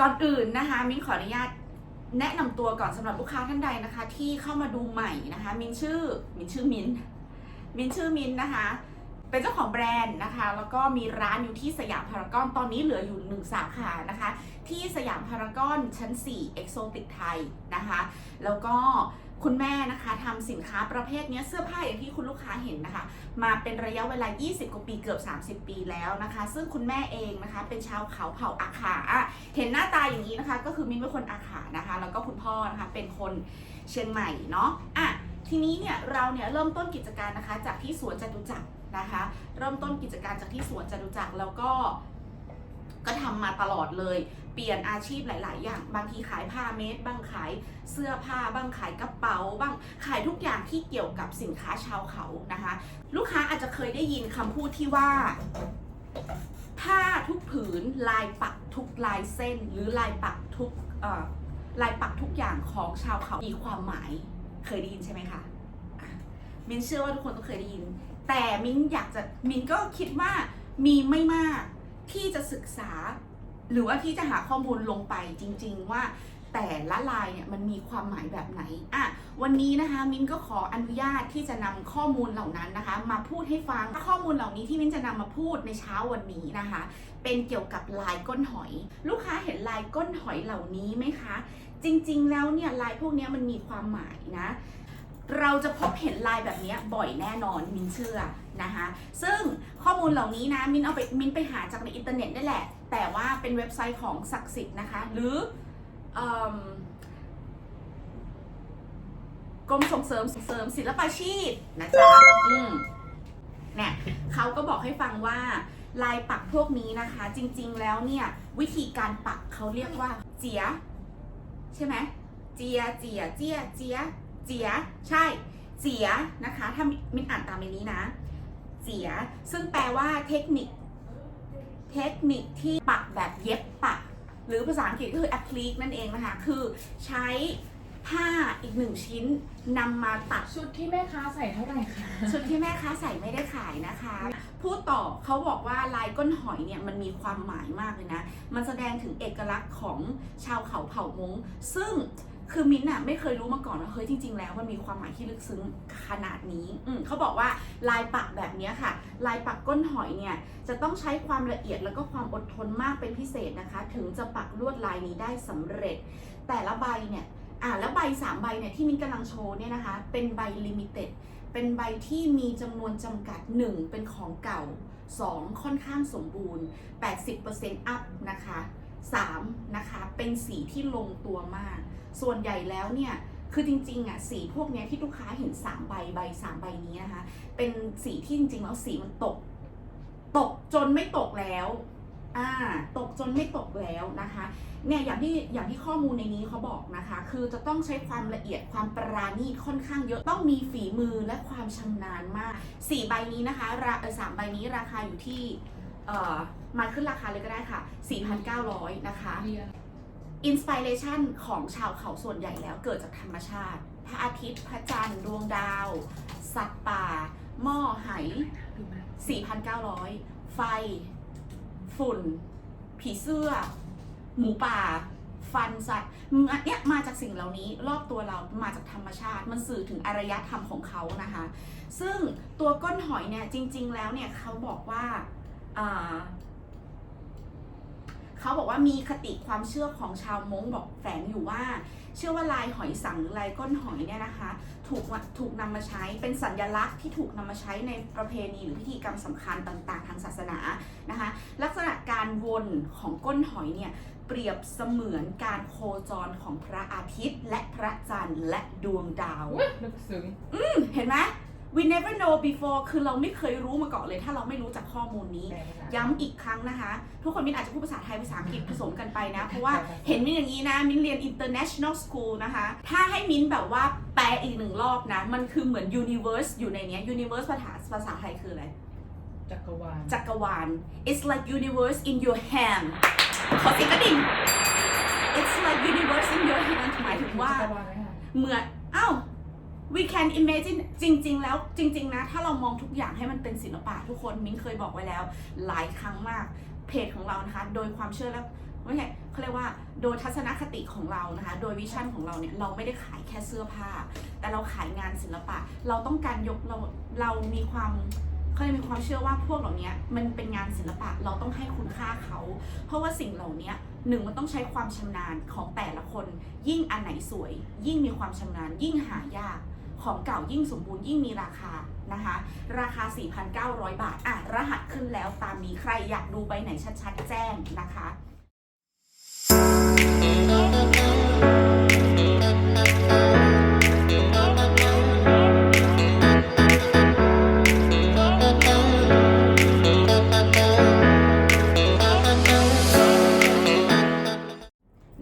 ก่อนอื่นนะคะมิ้นขออนุญาตแนะนำตัวก่อนสำหรับลูกค้าท่านใดนะคะ ที่เข้ามาดูใหม่นะคะ มินชื่อมินชื่อมินมินชื่อมินนะคะ เป็นเจ้าของแบรนด์นะคะ แล้วก็มีร้านอยู่ที่สยามพารากอนตอนนี้เหลืออยู่หนึ่งสาขานะคะ ที่สยามพารากอนชั้น4เอ็กโซติกไทยนะคะ แล้วก็คุณแม่นะคะทำสินค้าประเภทนี้เสื้อผ้าอย่างที่คุณลูกค้าเห็นนะคะ มาเป็นระยะเวลา 20 กว่าปีเกือบ 30 ปีแล้วนะคะ ซึ่งคุณแม่เองนะคะ เป็นชาวเขาเผ่าอาขาอะเห็นหน้าตาอย่างนี้นะคะ ก็คือมิ้นเป็นคนอาขานะคะ แล้วก็คุณพ่อนะคะเป็นคนเชียงใหม่เนาะอะทีนี้เนี่ยเราเนี่ยเริ่มต้นกิจการนะคะ จากที่สวนจตุจักรนะคะ เริ่มต้นกิจการจากที่สวนจตุจักรแล้วก็ก็ทำมาตลอดเลย เปลี่ยนอาชีพหลาย ๆ อย่าง บางทีขายผ้าเมดบ้างขายเสื้อผ้าบ้างขายกระเป๋าบ้างขายทุกอย่างที่เกี่ยวกับสินค้าชาวเขานะคะ ลูกค้าอาจจะเคยได้ยินคำพูดที่ว่าผ้าทุกผืนลายปักทุกลายเส้น หรือลายปักทุกเอ่อลายปักทุกอย่างของชาวเขามีความหมายเคยได้ยินใช่ไหมคะอะมินเชื่อว่าทุกคนต้องเคยได้ยิน แต่มินอยากจะมินก็คิดว่ามีไม่มากที่จะศึกษา หรือว่าที่จะหาข้อมูลลงไปจริง ๆ ว่าแต่ละลายเนี่ยมันมีความหมายแบบไหนอะวันนี้นะคะมิ้นก็ขออนุญาตที่จะนำข้อมูลเหล่านั้นนะคะ มาพูดให้ฟังข้อมูลเหล่านี้ที่มิ้นจะนำมาพูดในเช้าวันนี้นะคะ เป็นเกี่ยวกับลายก้นหอย ลูกค้าเห็นลายก้นหอยเหล่านี้ไหมคะ จริงๆแล้วเนี่ยลายพวกนี้มันมีความหมายนะ เราจะพบเห็นลายแบบนี้บ่อยแน่นอนมินเชื่อนะคะ ซึ่งข้อมูลเหล่านี้นะมินเอาไปมินไปหาจากในอินเทอร์เน็ตได้แหละ แต่ว่าเป็นเว็บไซต์ของศักดิ์สิทธิ์นะคะ หรือกรมส่งเสริมส่งเสริมศิลปาชีพนะจ๊ะอืมเนี่ยเขาก็บอกให้ฟังว่าลายปักพวกนี้นะคะ จริงๆแล้วเนี่ย วิธีการปักเขาเรียกว่า เจีย ใช่ไหมเจียเจียเจียเจีย เจียใช่เจียนะคะถ้ามินอ่านตามในนี้นะเจียซึ่งแปลว่าเทคนิค เทคนิคที่ปักแบบเย็บปัก หรือภาษาอังกฤษก็คือ acrylic นั่นเองนะคะ คือใช้ผ้าอีกหนึ่งชิ้นนำมาตัดชุดที่แม่ค้าใส่เท่าไหร่คะชุดที่แม่ค้าใส่ไม่ได้ขายนะคะ พูดต่อเขาบอกว่าลายก้นหอยเนี่ยมันมีความหมายมากเลยนะ มันแสดงถึงเอกลักษณ์ของชาวเขาเผ่ามงซึ่ง คือมิ้นท์อะไม่เคยรู้มาก่อนว่าเฮ้ยจริง ๆ แล้วมันมีความหมายที่ลึกซึ้งขนาดนี้อืเขาบอกว่าลายปักแบบนี้ค่ะ ลายปักก้นหอยเนี่ยจะต้องใช้ความละเอียดแล้วก็ความอดทนมากเป็นพิเศษนะคะ ถึงจะปักลวดลายนี้ได้สำเร็จ แต่ละใบเนี่ยอ่าแล้วใบสามใบเนี่ยที่มิ้นท์กำลังโชว์เนี่ยนะคะ เป็นใบลิมิเต็ดเป็นใบที่มีจำนวนจำกัด 1 เป็นของเก่า 2 ค่อนข้างสมบูรณ์ 80% up นะคะ 3นะคะเป็นสีที่ลงตัวมาก ส่วนใหญ่แล้วเนี่ยคือจริงๆอะสีพวกนี้ที่ลูกค้าเห็น 3 ใบใบ 3 ใบนี้นะคะ เป็นสีที่จริงๆแล้วสีมันตก ตกจนไม่ตกแล้วอ่าตกจนไม่ตกแล้วนะคะเนี่ยอย่างที่อย่างที่ข้อมูลในนี้เขาบอกนะคะ คือจะต้องใช้ความละเอียดความปราณีตค่อนข้างเยอะต้องมีฝีมือและความชำนาญมากสีใบนี้นะคะราสามใบนี้ราคาอยู่ที่ เอ่อมาขึ้นราคาเลยก็ได้ค่ะ 4,900 นะคะเรียนอินสปิเรชันของชาวเขาส่วนใหญ่แล้วเกิดจากธรรมชาติ พระอาทิตย์ พระจันทร์ ดวงดาว สัตว์ป่า หม้อไห 4,900 ไฟ ฝุ่น ผีเสื้อ หมูป่า ฟันสัตว์อันเนี้ยมาจากสิ่งเหล่านี้รอบตัวเรามาจากธรรมชาติ มันสื่อถึงอารยธรรมของเขานะคะ ซึ่งตัวก้นหอยเนี่ยจริง ๆ แล้วเนี่ยเขาบอกว่าอ่า เขาบอกว่ามีคติความเชื่อของชาวม้งบอกแฝงอยู่ว่า เชื่อว่าลายหอยสังหรือลายก้นหอยเนี่ยนะคะ ถูกว่าถูกนำมาใช้เป็นสัญลักษณ์ที่ถูกนำมาใช้ในประเพณีหรือพิธีกรรมสำคัญต่าง ๆ ทางศาสนานะคะ ลักษณะการวนของก้นหอยเนี่ยเปรียบเสมือนการโคจรของพระอาทิตย์ และพระจันทร์และดวงดาวอุ๊ยลึกซึ้งเห็นไหม we never know before คือเราไม่เคยรู้มาก่อนเลย ถ้าเราไม่รู้จากข้อมูลนี้ ย้ำอีกครั้งนะคะ ทุกคนมินอาจจะพูดภาษาไทยภาษาอังกฤษผสมกันไปนะ เพราะว่าเห็นมินอย่างนี้นะ มินเรียน international school นะคะ ถ้าให้มินแบบว่าแปลอีกหนึ่งรอบนะ มันคือเหมือน universe อยู่ในเนี้ย universe ภาษาภาษาไทยคืออะไร จักรวาล จักรวาล it's like universe in your hand ขอเสียงกระดิ่ง it's like universe in your hand หมายถึงว่าจักรวาลไหมคะเหมือน อ้าว we can imagine จริง ๆ แล้วจริง ๆ นะ ถ้าเรามองทุกอย่างให้มันเป็นศิลปะทุกคนมิ้นเคยบอกไว้แล้ว หลายครั้งมากเพจของเรานะคะ โดยความเชื่อและไม่ใช่เขาเรียกว่าโดยทัศนคติของเรานะคะ โดยวิชั่นของเราเนี่ยเราไม่ได้ขายแค่เสื้อผ้า แต่เราขายงานศิลปะ เราต้องการยกเราเรามีความเขาเรียมีความเชื่อว่าพวกเหล่านี้มันเป็นงานศิลปะเราต้องให้คุณค่าเขา เพราะว่าสิ่งเหล่านี้หนึ่งมันต้องใช้ความชำนาญของแต่ละคน ยิ่งอันไหนสวย ยิ่งมีความชำนาญยิ่งหายาก ของเก่ายิ่งสมบูรณ์ยิ่งมีราคานะคะ ราคา 4,900 บาท อะ รหัสขึ้นแล้วตามนี้ใครอยากดูใบไหนชัดๆ แจ้งนะคะ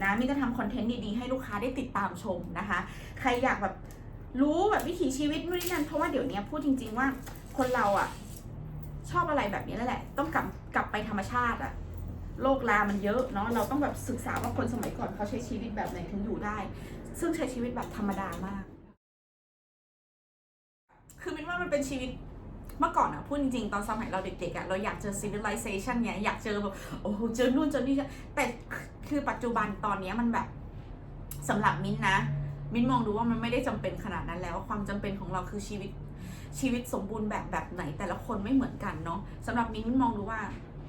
นะมิจะทำคอนเทนต์ดี ๆ ให้ลูกค้าได้ติดตามชมนะคะ ใครอยากแบบ รู้แบบวิถีชีวิตนู่นนี่นั่นเพราะว่าเดี๋ยวนี้พูดจริง ๆ ว่าคนเราอะชอบอะไรแบบนี้แล้วแหละ ต้องกลับกลับไปธรรมชาติอะโลกลามันเยอะเนาะเราต้องแบบศึกษาว่าคนสมัยก่อนเขาใช้ชีวิตแบบไหนถึงอยู่ได้ ซึ่งใช้ชีวิตแบบธรรมดามาก คือมินว่ามันเป็นชีวิตเมื่อก่อนอะพูดจริงๆ ตอนสมัยเราเด็กๆอะเราอยากเจอ civilization เนี่ยอยากเจอแบบโอ้โหเจอนู่นเจอนี่แต่คือปัจจุบันตอนเนี้ยมันแบบสำหรับมิ้นท์นะ มิ้นมองดูว่ามันไม่ได้จำเป็นขนาดนั้นแล้ว ความจำเป็นของเราคือชีวิตชีวิตสมบูรณ์แบบแบบไหนแต่ละคนไม่เหมือนกันเนาะสำหรับมิ้นมิ้นมองดูว่า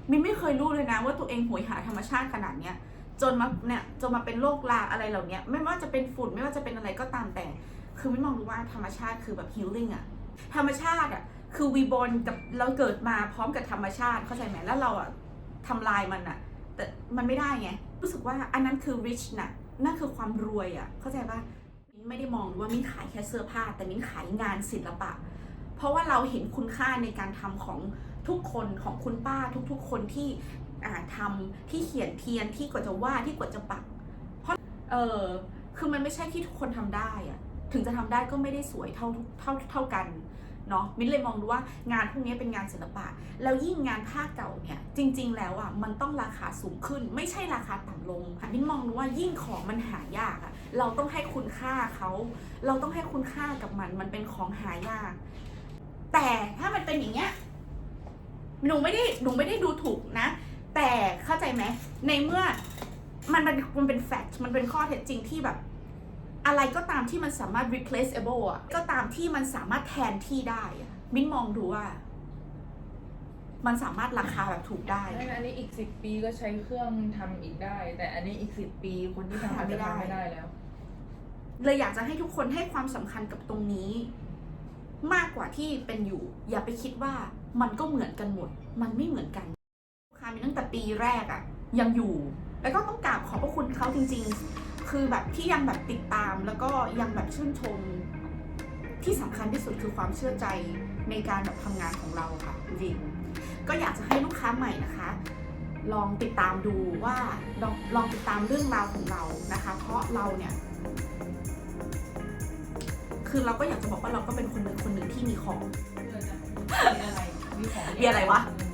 มิ้นไม่เคยรู้เลยนะว่าตัวเองหวยหาธรรมชาติขนาดเนี้ยจนมาเนี่ยจนมาเป็นโรคลาอะไรเหล่านี้ไม่ว่าจะเป็นฝุ่นไม่ว่าจะเป็นอะไรก็ตามแต่ คือมิ้นมองดูว่าธรรมชาติคือแบบ healing อะธรรมชาติอะคือวีบอลกับเราเกิดมาพร้อมกับธรรมชาติเข้าใจไหมแล้วเราอะทำลายมันอะแต่มันไม่ได้ไงรู้สึกว่าอันนั้นคือ rich นะนั่นคือความรวยอะเข้าใจปะ ไม่ได้มองว่ามิ้นขายแค่เสื้อผ้า แต่มิ้นขายงานศิลปะ เพราะว่าเราเห็นคุณค่าในการทำของทุกคนของคุณป้าทุกๆ คนที่ทำทำที่เขียนเทียนที่กว่าจะวาดที่กว่าจะปัก เพราะเออคือมันไม่ใช่ที่ทุกคนทำได้อะถึงจะทำได้ก็ไม่ได้สวยเท่าเท่าเท่ากัน เนาะมิ้นเลยมองดูว่างานพวกนี้เป็นงานศิลปะ แล้วยิ่งงานผ้าเก่าเนี่ยจริง ๆ แล้วอะมันต้องราคาสูงขึ้น ไม่ใช่ราคาต่ำลงค่ะมิ้นมองดูว่ายิ่งของมันหายากอะเราต้องให้คุณค่าเขา เราต้องให้คุณค่ากับมันมันเป็นของหายาก แต่ถ้ามันเป็นอย่างเงี้ยหนูไม่ได้หนูไม่ได้ดูถูกนะ แต่เข้าใจไหมในเมื่อมันมันมันเป็นแฟกต์มันเป็นข้อเท็จจริงที่แบบ อะไรก็ตามที่มันสามารถ replaceable อะก็ตามที่มันสามารถแทนที่ได้อะมิ้นมองดูว่า มันสามารถราคาแบบถูกได้อันนี้อีกสิบปีก็ใช้เครื่องทำอีกได้ แต่อันนี้อีกสิบปีคนที่ทำอาจจะทำไม่ได้แล้ว เลยอยากจะให้ทุกคนให้ความสำคัญกับตรงนี้ มากกว่าที่เป็นอยู่ อย่าไปคิดว่ามันก็เหมือนกันหมด มันไม่เหมือนกันลูกค้ามีตั้งแต่ปีแรกอะยังอยู่ แล้วก็ต้องกราบขอบพระคุณเขาจริง ๆ คือแบบที่ยังแบบติดตามแล้วก็ยังแบบชื่นชม ที่สำคัญที่สุดคือความเชื่อใจในการแบบทำงานของเราค่ะจริงๆก็อยากจะให้ลูกค้าใหม่นะคะ ลองติดตามดูว่าลองลองติดตามเรื่องราวของเรานะคะ เพราะเราเนี่ยคือเราก็อยากจะบอกว่าเราก็เป็นคนหนึ่งคนหนึ่งที่มีของมีอะไรมีของมีอะไรวะอืม